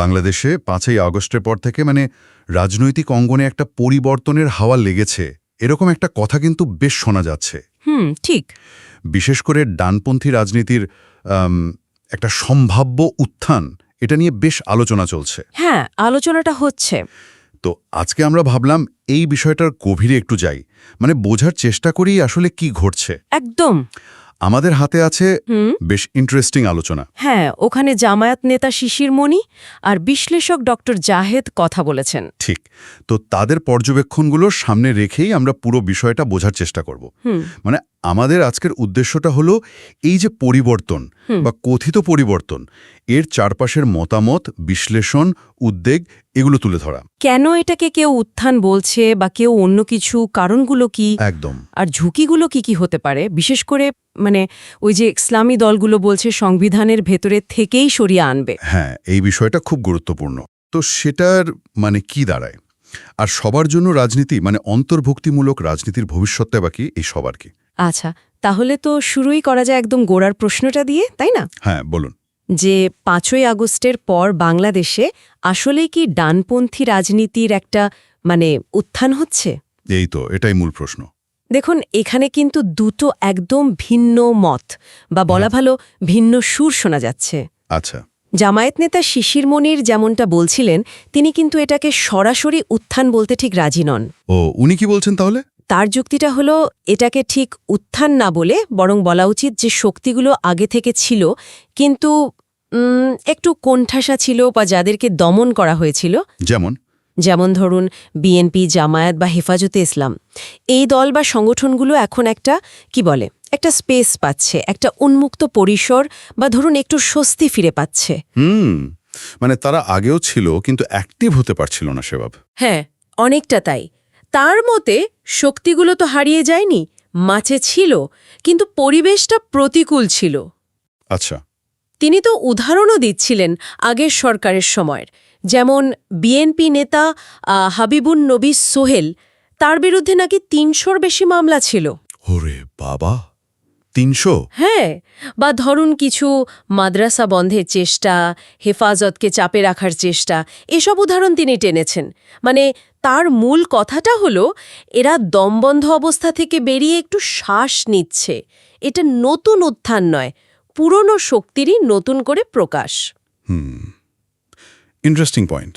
বাংলাদেশে পাঁচই আগস্টের পর থেকে মানে রাজনৈতিক অঙ্গনে একটা পরিবর্তনের হাওয়া লেগেছে। এরকম একটা কথা কিন্তু বেশ শোনা যাচ্ছে। হুম ঠিক। বিশেষ করে ডানপন্থী রাজনীতির একটা সম্ভাব্য উত্থান এটা নিয়ে বেশ আলোচনা চলছে। হ্যাঁ আলোচনাটা হচ্ছে। তো আজকে আমরা ভাবলাম এই বিষয়টার গভীরে একটু যাই। মানে বোঝার চেষ্টা করি আসলে কি ঘটছে। একদম। আমাদের হাতে আছে বেশ ইন্টারেস্টিং আলোচনা। হ্যাঁ ওখানে জামায়াত নেতা শিশির মনি আর বিশ্লেষক ডক্টর জাহেদ কথা বলেছেন। ঠিক। তো তাদের পর্যবেক্ষণগুলো সামনে রেখেই আমরা পুরো বিষয়টা বোঝার চেষ্টা করব। মানে আমাদের আজকের উদ্দেশ্যটা হলো এই যে পরিবর্তন বা কথিত পরিবর্তন এর চারপাশের মতামত বিশ্লেষণ উদ্বেগ এগুলো তুলে ধরা। কেন এটাকে কেউ উত্থান বলছে বা কেউ অন্য কিছু কারণগুলো কি? একদম। আর ঝুঁকিগুলো কি কি হতে পারে? বিশেষ করে মানে ওই যে ইসলামী দলগুলো বলছে সংবিধানের ভেতরে থেকেই সরিয়ে আনবে। হ্যাঁ এই বিষয়টা খুব গুরুত্বপূর্ণ। তো সেটার মানে কি দাঁড়ায়? আর সবার জন্য রাজনীতি মানে অন্তর্ভুক্তিমূলক রাজনীতির ভবিষ্যৎটা বাকি এই সবার কি? আচ্ছা তাহলে তো শুরুই করা যায় একদম গোড়ার প্রশ্নটা দিয়ে তাই না? হ্যাঁ বলুন। যে পাঁচই আগস্টের পর বাংলাদেশে আসলেই কি ডানপন্থী রাজনীতির একটা মানে উত্থান হচ্ছে? এই তো এটাই মূল প্রশ্ন। দেখুন এখানে কিন্তু দুটো একদম ভিন্ন মত বা বলা ভালো ভিন্ন সুর শোনা যাচ্ছে। আচ্ছা। জামায়াত নেতা শিশির মনির যেমনটা বলছিলেন তিনি কিন্তু এটাকে সরাসরি উত্থান বলতে ঠিক রাজি নন। ও উনি কি বলছেন তাহলে? তার যুক্তিটা হলো এটাকে ঠিক উত্থান না বলে বরং বলা উচিত যে শক্তিগুলো আগে থেকে ছিল কিন্তু একটু কোণঠাসা ছিল বা যাদেরকে দমন করা হয়েছিল। যেমন? যেমন ধরুন বিএনপি জামায়াত বা হেফাজতে ইসলাম। এই দল বা সংগঠনগুলো এখন একটা কি বলে একটা স্পেস পাচ্ছে একটা উন্মুক্ত পরিসর বা ধরুন একটু স্বস্তি ফিরে পাচ্ছে। হুম মানে তারা আগেও ছিল কিন্তু অ্যাক্টিভ হতে পারছিল না সেভাব। হ্যাঁ অনেকটা তাই। তার মতে শক্তিগুলো তো হারিয়ে যায়নি মাছে ছিল কিন্তু পরিবেশটা প্রতিকূল ছিল। আচ্ছা। তিনি তো উদাহরণও দিচ্ছিলেন আগের সরকারের সময়ের যেমন বিএনপি নেতা হাবিবুন নবী সোহেল তার বিরুদ্ধে নাকি তিনশোর বেশি মামলা ছিল। ওরে বাবা! তিনশো? হ্যাঁ বা ধরুন কিছু মাদ্রাসা বন্ধের চেষ্টা হেফাজতকে চাপে রাখার চেষ্টা এসব উদাহরণ তিনি টেনেছেন। মানে তার মূল কথাটা হলো এরা দমবন্ধ অবস্থা থেকে বেরিয়ে একটু শ্বাস নিচ্ছে। এটা নতুন উত্থান নয় পুরনো শক্তিরই নতুন করে প্রকাশ। হুম ইন্টারেস্টিং পয়েন্ট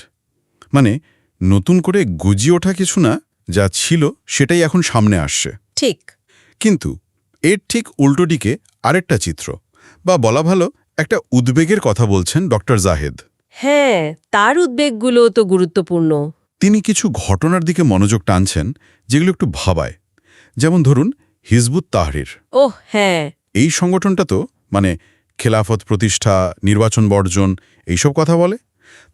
মানে নতুন করে গুজিয়ে ওঠা কিছু না যা ছিল সেটাই এখন সামনে আসছে। ঠিক। কিন্তু এর ঠিক উল্টো দিকে আরেকটা চিত্র। বা বলা ভালো একটা উদ্বেগের কথা বলছেন ডক্টর জাহেদ। হ্যাঁ তার উদ্বেগগুলো তো গুরুত্বপূর্ণ। তিনি কিছু ঘটনার দিকে মনোযোগ টানছেন যেগুলো একটু ভাবায়। যেমন ধরুন হিজবুত তাহরির। ওহ হ্যাঁ। এই সংগঠনটা তো মানে খেলাফত প্রতিষ্ঠা নির্বাচন বর্জন এইসব কথা বলে।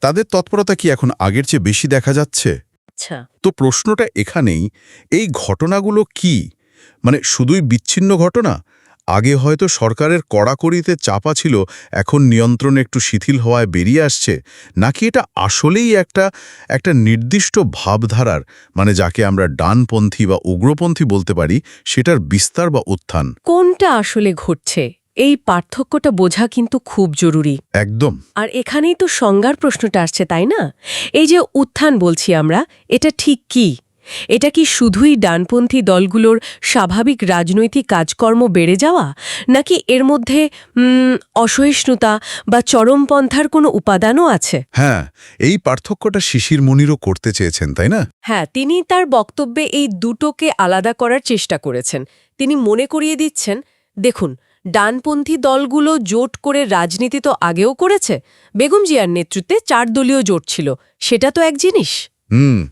তাদের তৎপরতা কি এখন আগের চেয়ে বেশি দেখা যাচ্ছে? আচ্ছা। তো প্রশ্নটা এখানেই এই ঘটনাগুলো কি? মানে শুধুই বিচ্ছিন্ন ঘটনা? আগে হয়তো সরকারের কড়াকড়িতে চাপা ছিল এখন নিয়ন্ত্রণ একটু শিথিল হওয়ায় বেরিয়ে আসছে। নাকি এটা আসলেই একটা একটা নির্দিষ্ট ভাবধারার মানে যাকে আমরা ডানপন্থী বা উগ্রপন্থী বলতে পারি সেটার বিস্তার বা উত্থান? কোনটা আসলে ঘটছে? এই পার্থক্যটা বোঝা কিন্তু খুব জরুরি। একদম। আর এখানেই তো সংজ্ঞার প্রশ্নটা আসছে তাই না? এই যে উত্থান বলছি আমরা এটা ঠিক কি? এটা কি শুধুই ডানপন্থী দলগুলোর স্বাভাবিক রাজনৈতিক কাজকর্ম বেড়ে যাওয়া? নাকি এর মধ্যে অসহিষ্ণুতা বা চরমপন্থার কোনো উপাদানও আছে? হ্যাঁ এই পার্থক্যটা শিশির মনিরও করতে চেয়েছেন তাই না? হ্যাঁ তিনি তার বক্তব্যে এই দুটোকে আলাদা করার চেষ্টা করেছেন। তিনি মনে করিয়ে দিচ্ছেন দেখুন ডানপন্থী দলগুলো জোট করে রাজনীতি তো আগেও করেছে। বেগম জিয়ার নেতৃত্বে চার দলীয় জোট ছিল। সেটা তো এক জিনিস।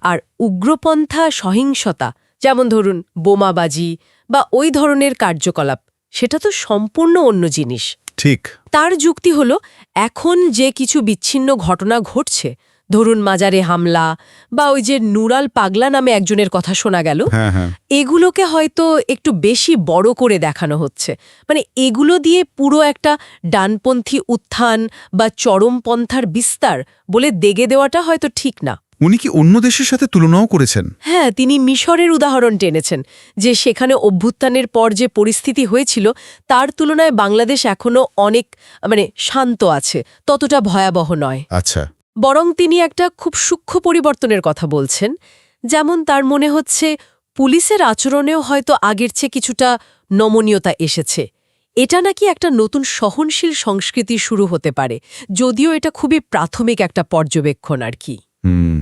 আর উগ্রপন্থা সহিংসতা যেমন ধরুন বোমাবাজি বা ওই ধরনের কার্যকলাপ সেটা তো সম্পূর্ণ অন্য জিনিস। ঠিক। তার যুক্তি হল এখন যে কিছু বিচ্ছিন্ন ঘটনা ঘটছে ধরুন মাজারে হামলা বা ওই যে নুরাল পাগলা নামে একজনের কথা শোনা গেল হ্যাঁ হ্যাঁ। এগুলোকে হয়তো একটু বেশি বড় করে দেখানো হচ্ছে। মানে এগুলো দিয়ে পুরো একটা ডানপন্থী উত্থান বা চরমপন্থার বিস্তার বলে দেগে দেওয়াটা হয়তো ঠিক না। উনি কি অন্য দেশের সাথে তুলনাও করেছেন? হ্যাঁ তিনি মিশরের উদাহরণ টেনেছেন যে সেখানে অভ্যুত্থানের পর যে পরিস্থিতি হয়েছিল তার তুলনায় বাংলাদেশ এখনও অনেক মানে শান্ত আছে ততটা ভয়াবহ নয়। আচ্ছা। বরং তিনি একটা খুব সূক্ষ্ম পরিবর্তনের কথা বলছেন যেমন তার মনে হচ্ছে পুলিশের আচরণেও হয়তো আগের চেয়ে কিছুটা নমনীয়তা এসেছে। এটা নাকি একটা নতুন সহনশীল সংস্কৃতি শুরু হতে পারে যদিও এটা খুবই প্রাথমিক একটা পর্যবেক্ষণ আর কি। হুম।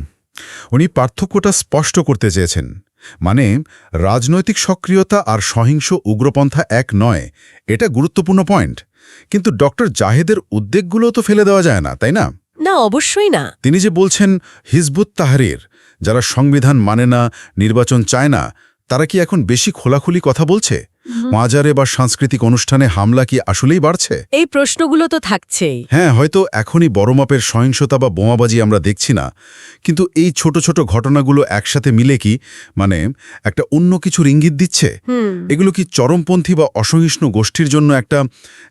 উনি পার্থক্যটা স্পষ্ট করতে চেয়েছেন মানে রাজনৈতিক সক্রিয়তা আর সহিংস উগ্রপন্থা এক নয় এটা গুরুত্বপূর্ণ পয়েন্ট। কিন্তু ডক্টর জাহেদের উদ্বেগগুলো তো ফেলে দেওয়া যায় না তাই না? না অবশ্যই না। তিনি যে বলছেন হিজবুত তাহরির যারা সংবিধান মানে না নির্বাচন চায় না তারা কি এখন বেশি খোলাখুলি কথা বলছে? মাজারে বা সাংস্কৃতিক অনুষ্ঠানে হামলা কি আসলেই বাড়ছে? এই প্রশ্নগুলো তো থাকছেই। হ্যাঁ হয়তো এখনই বড় মাপের সহিংসতা বা বোমাবাজি আমরা দেখছি না। কিন্তু এই ছোট ছোট ঘটনাগুলো একসাথে মিলে কি মানে একটা অন্য কিছুর ইঙ্গিত দিচ্ছে? এগুলো কি চরমপন্থী বা অসহিষ্ণু গোষ্ঠীর জন্য একটা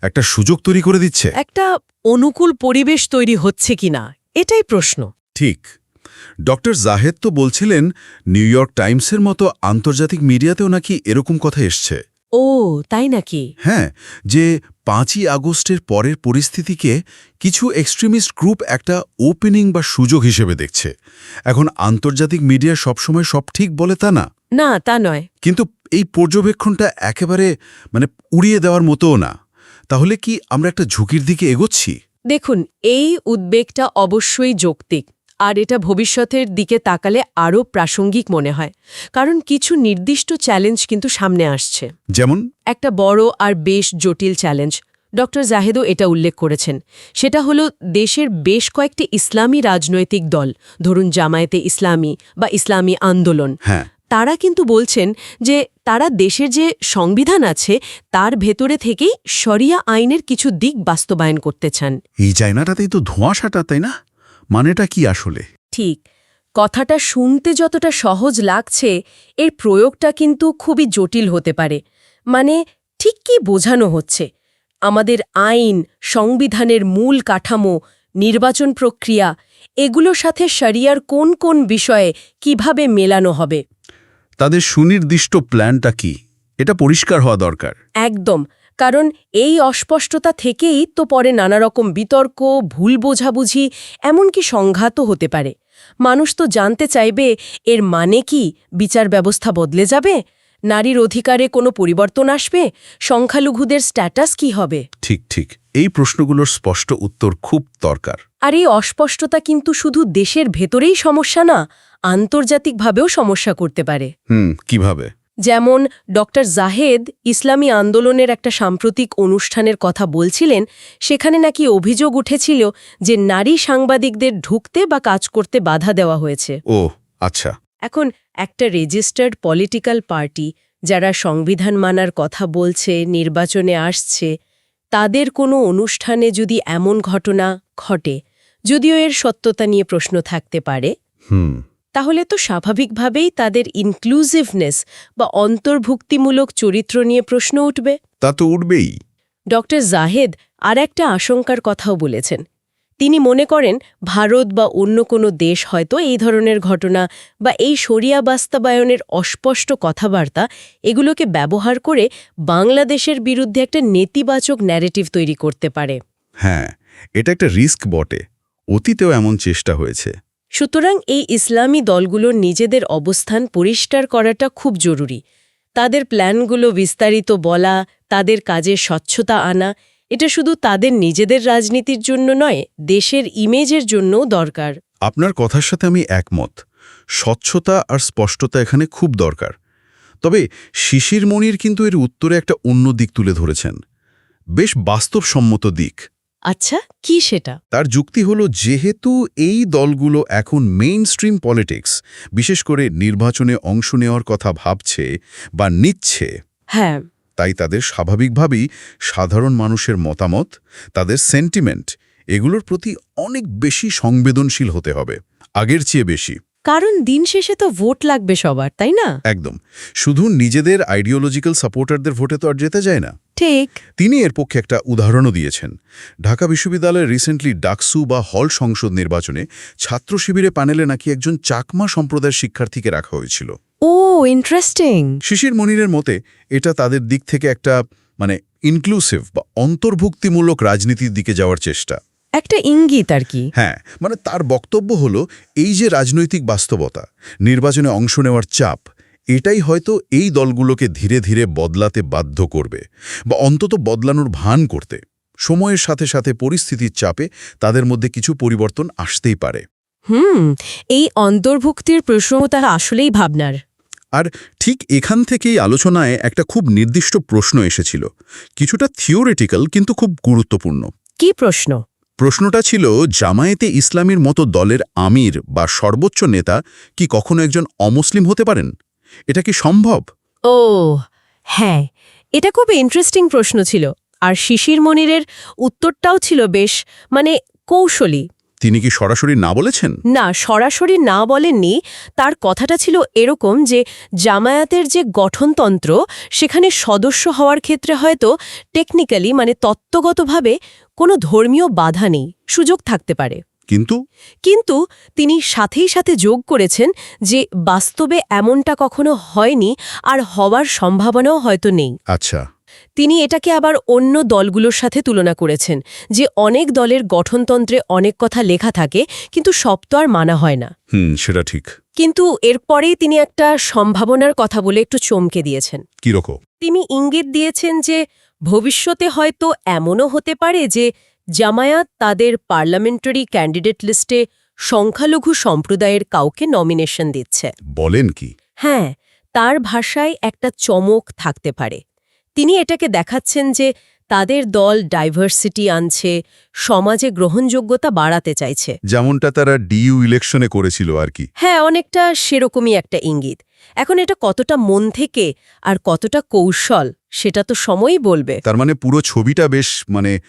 একটা সুযোগ তৈরি করে দিচ্ছে? একটা অনুকূল পরিবেশ তৈরি হচ্ছে কিনা এটাই প্রশ্ন। ঠিক। ডক্টর জাহেদ তো বলছিলেন নিউ ইয়র্ক টাইমসের মতো আন্তর্জাতিক মিডিয়াতেও নাকি এরকম কথা এসছে। ও তাই নাকি? হ্যাঁ যে পাঁচই আগস্টের পরের পরিস্থিতিকে কিছু এক্সট্রিমিস্ট গ্রুপ একটা ওপেনিং বা সুযোগ হিসেবে দেখছে। এখন আন্তর্জাতিক মিডিয়া সবসময় সব ঠিক বলে তা না। না তা নয়। কিন্তু এই পর্যবেক্ষণটা একেবারে মানে উড়িয়ে দেওয়ার মতোও না। তাহলে কি আমরা একটা ঝুঁকির দিকে এগোচ্ছি? দেখুন এই উদ্বেগটা অবশ্যই যৌক্তিক। আর এটা ভবিষ্যতের দিকে তাকালে আরও প্রাসঙ্গিক মনে হয় কারণ কিছু নির্দিষ্ট চ্যালেঞ্জ কিন্তু সামনে আসছে। যেমন? একটা বড় আর বেশ জটিল চ্যালেঞ্জ ডক্টর জাহেদও এটা উল্লেখ করেছেন। সেটা হলো দেশের বেশ কয়েকটি ইসলামী রাজনৈতিক দল ধরুন জামায়াতে ইসলামী বা ইসলামী আন্দোলন হ্যাঁ। তারা কিন্তু বলছেন যে তারা দেশের যে সংবিধান আছে তার ভেতরে থেকেই শরিয়া আইনের কিছু দিক বাস্তবায়ন করতে চান। এই চায়নাটাতেই তো ধোঁয়াশাটা তাই না? মানেটা কি আসলে? ঠিক। কথাটা শুনতে যতটা সহজ লাগছে এর প্রয়োগটা কিন্তু খুবই জটিল হতে পারে। মানে ঠিক কি বোঝানো হচ্ছে? আমাদের আইন সংবিধানের মূল কাঠামো নির্বাচন প্রক্রিয়া এগুলোর সাথে শরিয়ার কোন কোন বিষয়ে কীভাবে মেলানো হবে? তাদের সুনির্দিষ্ট প্ল্যানটা কি? এটা পরিষ্কার হওয়া দরকার। একদম। কারণ এই অস্পষ্টতা থেকেই তো পরে নানা রকম বিতর্ক ভুল বোঝাবুঝি এমনকি সংঘাতও হতে পারে। মানুষ তো জানতে চাইবে এর মানে কি? বিচার ব্যবস্থা বদলে যাবে? নারীর অধিকারে কোনো পরিবর্তন আসবে? সংখ্যালঘুদের স্ট্যাটাস কি হবে? ঠিক ঠিক। এই প্রশ্নগুলোর স্পষ্ট উত্তর খুব দরকার। আর এই অস্পষ্টতা কিন্তু শুধু দেশের ভেতরেই সমস্যা না আন্তর্জাতিকভাবেও সমস্যা করতে পারে। হুম কীভাবে? যেমন ডক্টর জাহেদ ইসলামী আন্দোলনের একটা সাম্প্রতিক অনুষ্ঠানের কথা বলছিলেন সেখানে নাকি অভিযোগ উঠেছিল যে নারী সাংবাদিকদের ঢুকতে বা কাজ করতে বাধা দেওয়া হয়েছে। ও আচ্ছা। এখন একটা রেজিস্টার্ড পলিটিক্যাল পার্টি যারা সংবিধান মানার কথা বলছে নির্বাচনে আসছে তাদের কোনো অনুষ্ঠানে যদি এমন ঘটনা ঘটে যদিও এর সত্যতা নিয়ে প্রশ্ন থাকতে পারে। হুম। তাহলে তো স্বাভাবিকভাবেই তাদের ইনক্লুসিভনেস বা অন্তর্ভুক্তিমূলক চরিত্র নিয়ে প্রশ্ন উঠবে। তা তো উঠবেই। ডক্টর জাহেদ আর একটা আশঙ্কার কথাও বলেছেন। তিনি মনে করেন ভারত বা অন্য কোনো দেশ হয়তো এই ধরনের ঘটনা বা এই শরিয়া বাস্তবায়নের অস্পষ্ট কথাবার্তা এগুলোকে ব্যবহার করে বাংলাদেশের বিরুদ্ধে একটা নেতিবাচক ন্যারেটিভ তৈরি করতে পারে। হ্যাঁ এটা একটা রিস্ক বটে। অতীতেও এমন চেষ্টা হয়েছে। সুতরাং এই ইসলামী দলগুলোর নিজেদের অবস্থান পরিষ্কার করাটা খুব জরুরি। তাদের প্ল্যানগুলো বিস্তারিত বলা, তাদের কাজে স্বচ্ছতা আনা, এটা শুধু তাদের নিজেদের রাজনীতির জন্য নয়, দেশের ইমেজের জন্যও দরকার। আপনার কথার সাথে আমি একমত। স্বচ্ছতা আর স্পষ্টতা এখানে খুব দরকার। তবে শিশির মনির কিন্তু এর উত্তরে একটা অন্য দিক তুলে ধরেছেন। বেশ বাস্তবসম্মত দিক। আচ্ছা কি সেটা? তার যুক্তি হল যেহেতু এই দলগুলো এখন মেইন স্ট্রিম পলিটিক্স বিশেষ করে নির্বাচনে অংশ নেওয়ার কথা ভাবছে বা নিচ্ছে হ্যাঁ। তাই তাদের স্বাভাবিকভাবেই সাধারণ মানুষের মতামত তাদের সেন্টিমেন্ট এগুলোর প্রতি অনেক বেশি সংবেদনশীল হতে হবে আগের চেয়ে বেশি। কারণ দিন শেষে তো ভোট লাগবে সবার তাই না? একদম। শুধু নিজেদের আইডিওলজিক্যাল সাপোর্টারদের ভোটে তো আর যেতে যায় না। ঠিক। তিনি এর পক্ষে একটা উদাহরণও দিয়েছেন। ঢাকা বিশ্ববিদ্যালয়ে রিসেন্টলি ডাকসু বা হল সংসদ নির্বাচনে ছাত্র শিবিরে প্যানেলে নাকি একজন চাকমা সম্প্রদায়ের শিক্ষার্থীকে রাখা হয়েছিল। ও ইন্টারেস্টিং শিশির মনিরের মতে এটা তাদের দিক থেকে একটা মানে ইনক্লুসিভ বা অন্তর্ভুক্তিমূলক রাজনীতির দিকে যাওয়ার চেষ্টা। একটা ইঙ্গিত আর কি। হ্যাঁ মানে তার বক্তব্য হলো এই যে রাজনৈতিক বাস্তবতা নির্বাচনে অংশ নেওয়ার চাপ এটাই হয়তো এই দলগুলোকে ধীরে ধীরে বদলাতে বাধ্য করবে বা অন্তত বদলানোর ভান করতে। সময়ের সাথে সাথে পরিস্থিতির চাপে তাদের মধ্যে কিছু পরিবর্তন আসতেই পারে। হুম এই অন্তর্ভুক্তির প্রসঙ্গতা আসলেই ভাবনার। আর ঠিক এখান থেকেই আলোচনায় একটা খুব নির্দিষ্ট প্রশ্ন এসেছিল। কিছুটা থিওরিটিক্যাল কিন্তু খুব গুরুত্বপূর্ণ। কি প্রশ্ন? প্রশ্নটা ছিল, জামায়েতে ইসলামীর মতো দলের আমির বা সর্বোচ্চ নেতা কি কখনো একজন অমুসলিম হতে পারেন? এটা কি সম্ভব? ও হ্যাঁ এটা খুব ইন্টারেস্টিং প্রশ্ন ছিল। আর শিশির মনিরের উত্তরটাও ছিল বেশ মানে কৌশলী। তিনি কি সরাসরি না বলেছেন? না সরাসরি না বলেননি। তার কথাটা ছিল এরকম যে জামায়াতের যে গঠনতন্ত্র সেখানে সদস্য হওয়ার ক্ষেত্রে হয়তো টেকনিক্যালি মানে তত্ত্বগতভাবে কোনো ধর্মীয় বাধা নেই সুযোগ থাকতে পারে। কিন্তু? কিন্তু তিনি সাথেই সাথে যোগ করেছেন যে বাস্তবে এমনটা কখনো হয়নি আর হওয়ার সম্ভাবনাও হয়তো নেই। আচ্ছা। তিনি এটাকে আবার অন্য দলগুলোর সাথে তুলনা করেছেন যে অনেক দলের গঠনতন্ত্রে অনেক কথা লেখা থাকে কিন্তু সব তো আর মানা হয় না। হুম সেটা ঠিক। কিন্তু এরপরেই তিনি একটা সম্ভাবনার কথা বলে একটু চমকে দিয়েছেন। কীরকম তিনি ইঙ্গিত দিয়েছেন যে ভবিষ্যতে হয়তো এমনও হতে পারে যে জামায়াত তাদের পার্লামেন্টারি ক্যান্ডিডেট লিস্টে সংখ্যালঘু সম্প্রদায়ের কাউকে নমিনেশন দিচ্ছে। বলেন কি? হ্যাঁ তার ভাষায় একটা চমক থাকতে পারে। তিনি এটাকে দেখাচ্ছেন যে তাদের দল ডাইভার্সিটি আনছে সমাজে গ্রহণযোগ্যতা বাড়াতে চাইছে। যেমনটা তারা ডিইউ ইলেকশনে করেছিল আর কি। হ্যাঁ অনেকটা সেরকমই একটা ইঙ্গিত। এখন এটা কতটা মন থেকে আর কতটা কৌশল সেটা তো সময়ই বলবে। তার মানে পুরো ছবিটা বেশ মানে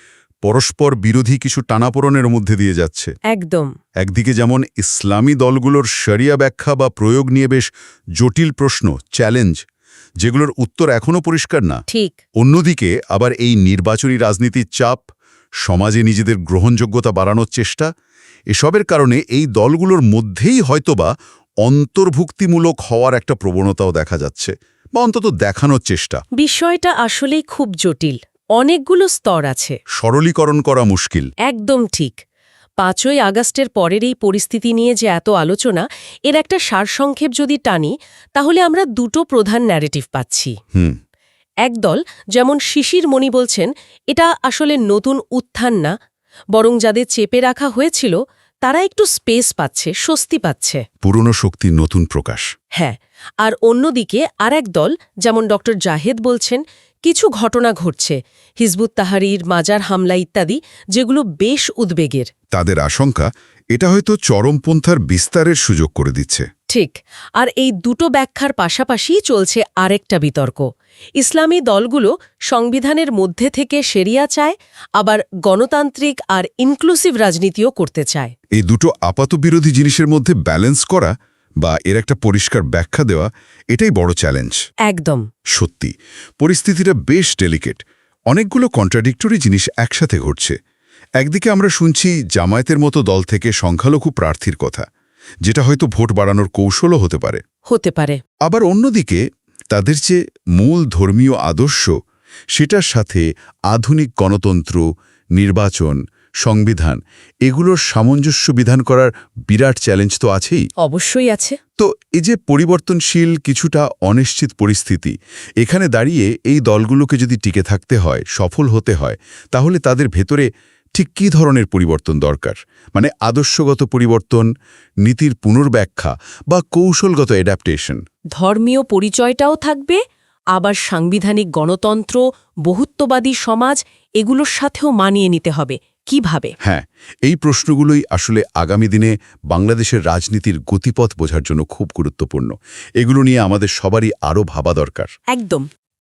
পরস্পর বিরোধী কিছু টানাপোড়নের মধ্যে দিয়ে যাচ্ছে। একদম। একদিকে যেমন ইসলামী দলগুলোর শরিয়া ব্যাখ্যা বা প্রয়োগ নিয়ে বেশ জটিল প্রশ্ন চ্যালেঞ্জ যেগুলোর উত্তর এখনও পরিষ্কার না। ঠিক। অন্যদিকে আবার এই নির্বাচনী রাজনীতির চাপ সমাজে নিজেদের গ্রহণযোগ্যতা বাড়ানোর চেষ্টা এসবের কারণে এই দলগুলোর মধ্যেই হয়তোবা অন্তর্ভুক্তিমূলক হওয়ার একটা প্রবণতাও দেখা যাচ্ছে বা অন্তত দেখানোর চেষ্টা। বিষয়টা আসলেই খুব জটিল। অনেকগুলো স্তর আছে। সরলীকরণ করা মুশকিল। একদম ঠিক। পাঁচই আগস্টের পরের এই পরিস্থিতি নিয়ে যে এত আলোচনা এর একটা সারসংক্ষেপ যদি টানি তাহলে আমরা দুটো প্রধান ন্যারেটিভ পাচ্ছি। হুম। একদল যেমন শিশির মণি বলছেন এটা আসলে নতুন উত্থান না বরং যাদের চেপে রাখা হয়েছিল তারা একটু স্পেস পাচ্ছে স্বস্তি পাচ্ছে। পুরনো শক্তির নতুন প্রকাশ। হ্যাঁ আর অন্যদিকে আর এক দল যেমন ডক্টর জাহেদ বলছেন কিছু ঘটনা ঘটছে। হিজবুত তাহারির মাজার হামলা ইত্যাদি যেগুলো বেশ উদ্বেগের। তাদের আশঙ্কা এটা হয়তো চরমপন্থার বিস্তারের সুযোগ করে দিচ্ছে। ঠিক। আর এই দুটো ব্যাখ্যার পাশাপাশি চলছে আরেকটা বিতর্ক। ইসলামী দলগুলো সংবিধানের মধ্যে থেকে সেরিয়া চায় আবার গণতান্ত্রিক আর ইনক্লুসিভ রাজনীতিও করতে চায়। এই দুটো আপাত বিরোধী জিনিসের মধ্যে ব্যালেন্স করা বা এর একটা পরিষ্কার ব্যাখ্যা দেওয়া এটাই বড় চ্যালেঞ্জ একদম। সত্যি পরিস্থিতিটা বেশ ডেলিকেট অনেকগুলো কন্ট্রাডিক্টরি জিনিস একসাথে ঘটছে। একদিকে আমরা শুনছি জামায়াতের মতো দল থেকে সংখ্যালঘু প্রার্থীর কথা যেটা হয়তো ভোট বাড়ানোর কৌশলও হতে পারে। হতে পারে। আবার অন্যদিকে তাদের যে মূল ধর্মীয় আদর্শ সেটার সাথে আধুনিক গণতন্ত্র নির্বাচন সংবিধান। এগুলোর সামঞ্জস্য বিধান করার বিরাট চ্যালেঞ্জ তো আছেই। অবশ্যই আছে। তো এই যে পরিবর্তনশীল কিছুটা অনিশ্চিত পরিস্থিতি এখানে দাঁড়িয়ে এই দলগুলোকে যদি টিকে থাকতে হয় সফল হতে হয় তাহলে তাদের ভেতরে ঠিক কী ধরনের পরিবর্তন দরকার? মানে আদর্শগত পরিবর্তন নীতির পুনর্ব্যাখ্যা বা কৌশলগত অ্যাডাপ্টেশন ধর্মীয় পরিচয়টাও থাকবে আবার সাংবিধানিক গণতন্ত্র বহুত্ববাদী সমাজ এগুলোর সাথেও মানিয়ে নিতে হবে। কীভাবে? হ্যাঁ এই প্রশ্নগুলোই আসলে আগামী দিনে বাংলাদেশের রাজনীতির গতিপথ বোঝার জন্য খুব গুরুত্বপূর্ণ। এগুলো নিয়ে আমাদের সবারই আরও ভাবা দরকার। একদম।